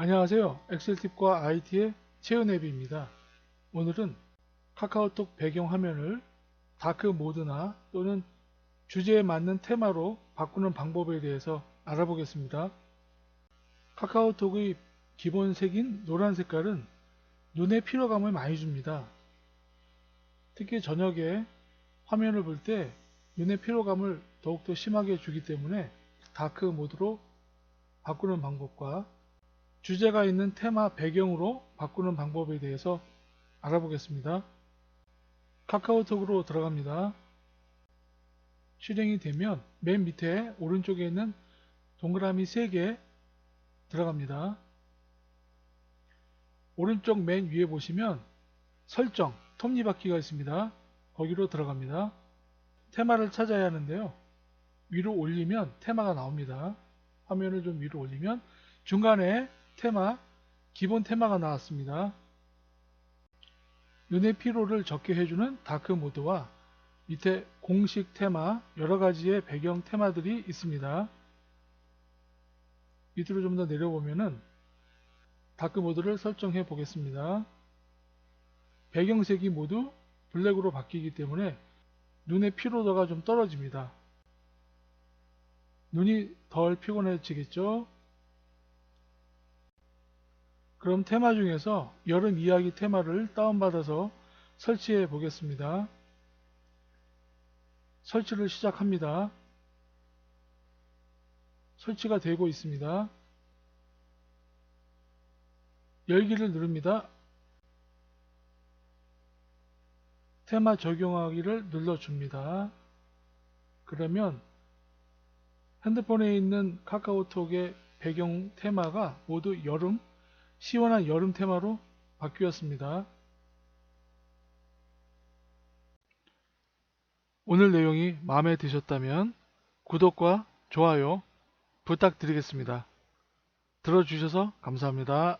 안녕하세요. 엑셀팁과 IT의 채은앱입니다. 오늘은 카카오톡 배경 화면을 다크 모드나 또는 주제에 맞는 테마로 바꾸는 방법에 대해서 알아보겠습니다. 카카오톡의 기본 색인 노란 색깔은 눈의 피로감을 많이 줍니다. 특히 저녁에 화면을 볼 때 눈의 피로감을 더욱더 심하게 주기 때문에 다크 모드로 바꾸는 방법과 주제가 있는 테마 배경으로 바꾸는 방법에 대해서 알아보겠습니다. 카카오톡으로 들어갑니다. 실행이 되면 맨 밑에 오른쪽에 있는 동그라미 3개 들어갑니다. 오른쪽 맨 위에 보시면 설정, 톱니바퀴가 있습니다. 거기로 들어갑니다. 테마를 찾아야 하는데요. 위로 올리면 테마가 나옵니다. 화면을 좀 위로 올리면 중간에 테마, 기본 테마가 나왔습니다. 눈의 피로를 적게 해주는 다크 모드와 밑에 공식 테마, 여러 가지의 배경 테마들이 있습니다. 밑으로 좀 더 내려보면은 다크 모드를 설정해 보겠습니다. 배경색이 모두 블랙으로 바뀌기 때문에 눈의 피로도가 좀 떨어집니다. 눈이 덜 피곤해지겠죠? 그럼 테마 중에서 여름 이야기 테마를 다운받아서 설치해 보겠습니다. 설치를 시작합니다. 설치가 되고 있습니다. 열기를 누릅니다. 테마 적용하기를 눌러줍니다. 그러면 핸드폰에 있는 카카오톡의 배경 테마가 모두 여름, 시원한 여름 테마로 바뀌었습니다. 오늘 내용이 마음에 드셨다면 구독과 좋아요 부탁드리겠습니다. 들어주셔서 감사합니다.